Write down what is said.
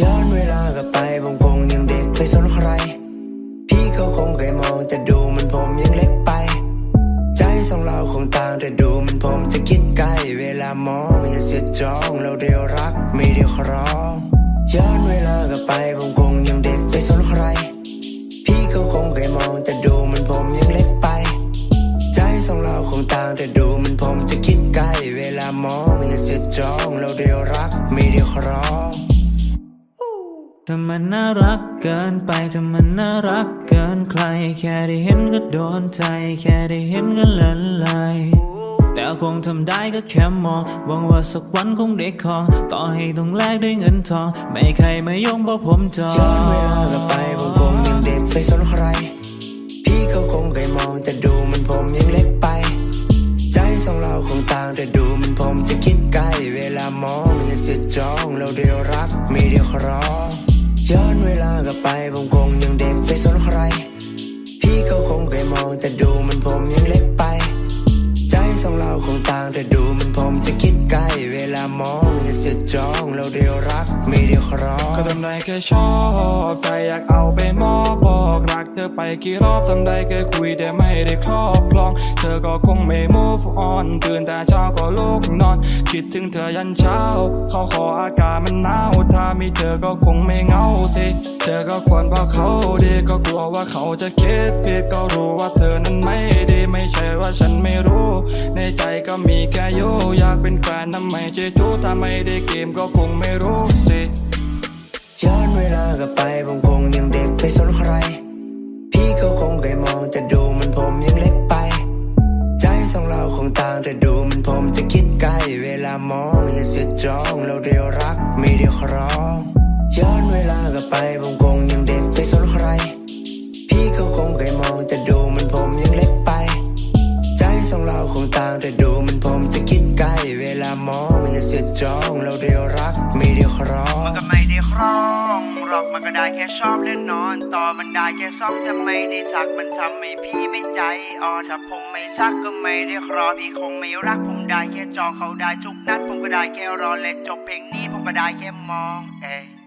ย้อนเวลากลับไปผมคงยังเด็กไม่สนใคร พี่ก็คงเคยมองแต่ดูมันผมยังเล็กไป ใจสองเราคงต่างแต่ดูมันผมจะคิดไกล เวลามองอย่าเสียจองเราเดียวรักไม่เดียวครองย้อนเวลากลับไปผมคงยังเด็กไม่สนใคร พี่ก็คงเคยมองแต่ดูมันผมยังเล็กไป ใจสองเราคงต่างแต่ดูมันผมจะคิดไกล เวลามองอย่าเสียจองเราเดียวรักไม่เดียวครอง ถ้ามันน่ารักเกินไปถ้ามันน่ารักเกินใคร แค่ได้เห็นก็โดนใจ แค่ได้เห็นก็เลินไหลแต่คงทำได้ก็แค่มองหวังว่าสักวันคงได้คอต่อให้ต้องแลกด้วยเงินทอง ไม่ใครมายงเพราะผมจอย้อนเวลากลับไปผมคงยังเด็กไม่สนใคร พี่ก็คงเคยมองแต่ดูมันผมยังเล็กไป ใจสองเราคงต่างแต่ดูมันผมจะคิดไกล เวลามองอย่าเสียจองเราเดียวรักไม่เดียวครอง ย้อนเวลากลับไปผมคงยังเด็กไม่สนใคร พี่ก็คงเคยมองแต่ดูมันผมยังเล็กไป ใจสองเราคงต่างแต่ดูมันผมจะคิดไกลเวลามอง จองเราเดียวรักไม่เดียวครองก็ทำได้แค่ชอบใจอยากเอาไปมอบบอกรักเธอไปกี่รอบทำได้แค่คุยแต่ไม่ได้ครอบครอง เธอก็คงไม่ move on ตื่นแต่เช้าก็ลุกนอน คิดถึงเธอยันเช้า เขาขออากาศมันหนาวถ้ามีเธอก็คงไม่เหงาสิเธอก็ควรบอกเขาดีก็กลัวว่าเขาจะคิดผิดก็รู้ว่าเธอนั้นไม่ดีไม่ใช่ว่าฉันไม่รู้ ในใจก็มีแค่ยูอยากเป็นแฟนทำไมเจจูถ้าไม่ได้เกมก็คงไม่รู้สิย้อนเวลากลับไปผมคงยังเด็กไม่สนใคร พี่ก็คงเคยมองแต่ดูมันผมยังเล็กไป ใจสองเราคงต่างแต่ดูมันผมจะคิดไกล เวลามองอย่าเสียจองเราเดียวรักไม่เดียวครอง ย้อนเวลากลับไปผมคง องอย่าเสียจองเราเดียวรักไม่เดียวครองมันก็ไม่ได้ครองหรอกมันก็ได้แค่ชอบเล่นนอน ต่อมันได้แค่ซ่องจะไม่ได้ทักมันทำให้พี่ไม่ใจอ่อนถ้าผมไม่ทักก็ไม่ได้ครอพี่คงไม่รักผมได้แค่จองเขาได้ทุกนัดผมก็ได้แค่รอและจบเพลงนี้ผมก็ได้แค่มองเอย